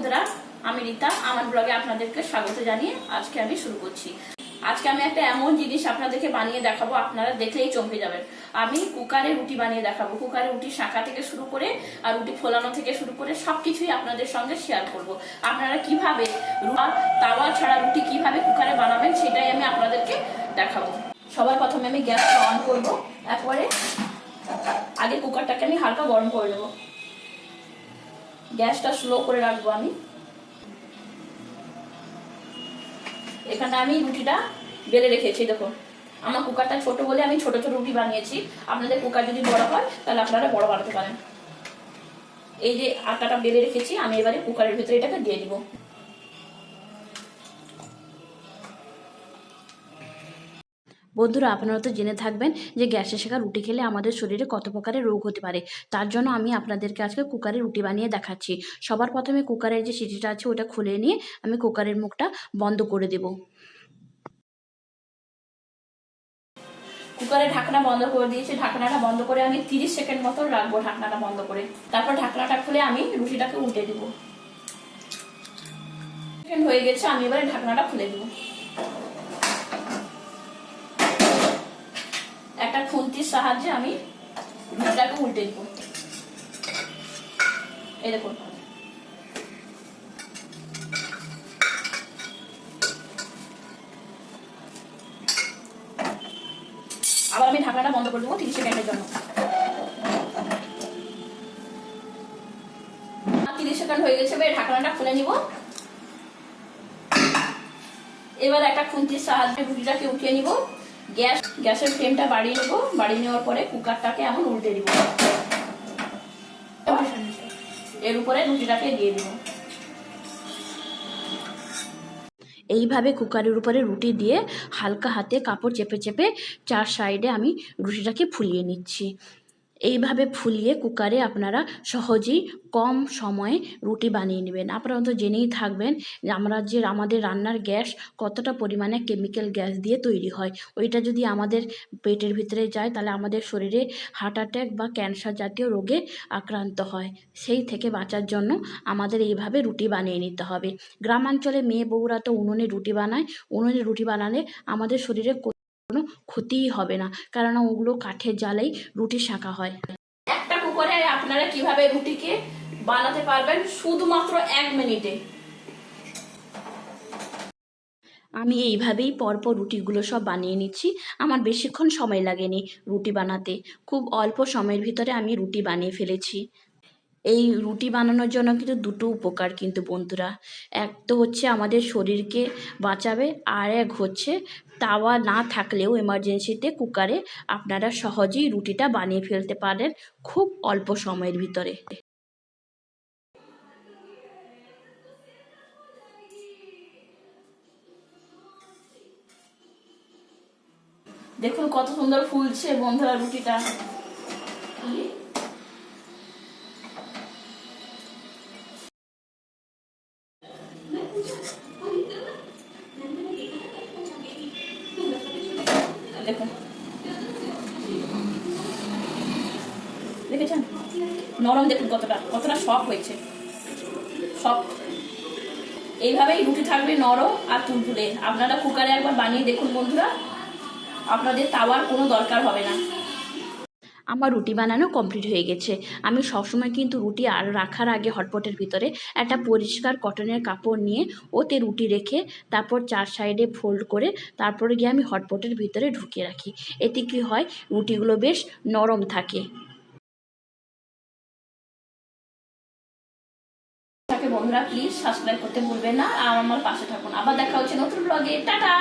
বন্ধুরা, আমি রীতা। আমার ব্লগে আপনাদেরকে স্বাগত জানিয়ে আজকে আমি শুরু করছি। আজকে আমি একটা এমন জিনিস আপনাদেরকে বানিয়ে দেখাবো, আপনারা দেখলেই চমকে যাবেন। আমি কুকারে রুটি বানিয়ে দেখাবো। কুকারে রুটি শাঁখা থেকে শুরু করে আর রুটি ফোলানো থেকে শুরু করে সবকিছুই আপনাদের সঙ্গে শেয়ার করব। আপনারা কীভাবে তাওয়া ছাড়া রুটি কীভাবে কুকারে বানাবেন সেটাই আমি আপনাদেরকে দেখাবো। সবার প্রথমে আমি গ্যাসটা অন করব। তারপরে আগে কুকারটাকে আমি হালকা গরম করে নেব। গ্যাসটা স্লো করে রাখব আমি। এখানে আমি রুটিটা বেলে রেখেছি, দেখো। আমার কুকারটা ছোট বলে আমি ছোট ছোট রুটি বানিয়েছি। আপনাদের কুকার যদি বড় হয়, তাহলে আপনারা বড় বানাতে পারেন। এই যে আটাটা বেলে রেখেছি, আমি এবারে কুকারের ভিতরে এটাকে দিয়ে দিব। বন্ধুরা, আপনারা তো জেনে থাকবেন যে গ্যাসে শেখা রুটি খেলে আমাদের শরীরে কত প্রকারের রোগ হতে পারে। তার জন্য আমি আপনাদেরকে আজকে কুকারে রুটি বানিয়ে দেখাচ্ছি। সবার প্রথমে কুকারের যে সিটিটা আছে, ওটা খুলে নিয়ে আমি কুকারের মুখটা বন্ধ করে দেব। কুকারে ঢাকনা বন্ধ করে দিয়েছি। ঢাকনাটা বন্ধ করে আমি তিরিশ সেকেন্ড মতো রাখব ঢাকনাটা বন্ধ করে। তারপর ঢাকনাটা খুলে আমি রুটিটাকে উল্টে দিব। হয়ে গেছে, আমি এবারে ঢাকনাটা খুলে দিব। একটা খুন্তির সাহায্যে আমি রুটিটাকে উল্টে দিব। এই দেখুন। আবার আমি ঢাকনাটা বন্ধ করে দেবো তিরিশ সেকেন্ডের জন্য। তিরিশ সেকেন্ড হয়ে গেছে, এবার ঢাকনাটা খুলে নিব। এবার একটা খুন্তির সাহায্যে রুটিটাকে উঠিয়ে নিব। গ্যাস, গ্যাসের ফ্লেমটা বাড়িয়ে নেব। বাড়িয়ে নেওয়ার পরে কুকারটাকে এমন উল্টে দিব। এর উপরে রুটিটাকে দিয়ে দিব। এইভাবে কুকারের উপরে রুটি দিয়ে হালকা হাতে কাপড় চেপে চেপে চার সাইডে আমি রুটিটাকে ফুলিয়ে নিচ্ছি। এইভাবে ফুলিয়ে কুকারে আপনারা সহজেই কম সময়ে রুটি বানিয়ে নেবেন। আপনারা তো জেনেই থাকবেন আমরা যে আমাদের রান্নার গ্যাস কতটা পরিমাণে কেমিক্যাল গ্যাস দিয়ে তৈরি হয়। ওইটা যদি আমাদের পেটের ভিতরে যায়, তাহলে আমাদের শরীরে হার্ট অ্যাটাক বা ক্যান্সার জাতীয় রোগে আক্রান্ত হয়। সেই থেকে বাঁচার জন্য আমাদের এইভাবে রুটি বানিয়ে নিতে হবে। গ্রামাঞ্চলে মেয়ে বউরা তো উনুনে রুটি বানায়। উনুনে রুটি বানালে আমাদের শরীরে কোনো ক্ষতিই হবে না। কারণ ওগুলো কাঠের জালেই রুটি শাঁকা হয়। একটা কুকারে আপনারা কীভাবে রুটিকে বানাতে পারবেন? শুধুমাত্র এক মিনিটে। আমি এইভাবেই পরপর রুটিগুলো সব বানিয়ে নিচ্ছি। আমার বেশিক্ষণ সময় লাগেনি রুটি বানাতে। খুব অল্প সময়ের ভিতরে আমি রুটি বানিয়ে ফেলেছি। এই রুটি বানানোর জন্য কিন্তু দুটো উপকার কিন্তু বন্ধুরা। এক তো হচ্ছে আমাদের শরীরকে বাঁচাবে, আর এক হচ্ছে তাওয়া না থাকলেও এমার্জেন্সিতে কুকারে আপনারা সহজেই রুটিটা বানিয়ে ফেলতে পারেন খুব অল্প সময়ের ভিতরে। দেখুন কত সুন্দর ফুলছে বন্ধুরা রুটিটা। দেখেছেন? নরম দেখুন কতটা কতটা সফট হয়েছে। সফট এইভাবেই রুটি থাকবে নরম আর তুলতুলে। আপনারা কুকারে একবার বানিয়ে দেখুন বন্ধুরা। আপনাদের তাওয়ার কোনো দরকার হবে না। আমার রুটি বানানো কমপ্লিট হয়ে গেছে। আমি সবসময় কিন্তু রুটি আর রাখার আগে হটপটের ভিতরে একটা পরিষ্কার কটনের কাপড় নিয়ে ওতে রুটি রেখে তারপর চার সাইডে ফোল্ড করে তারপরে গিয়ে আমি হটপটের ভিতরে ঢুকিয়ে রাখি। এতে কি হয়, রুটিগুলো বেশ নরম থাকে। বন্ধুরা প্লিজ সাবস্ক্রাইব করতে ভুলবেন না। আর আমার পাশে থাকুন। আবার দেখা হচ্ছে নতুন ব্লগে টাটা!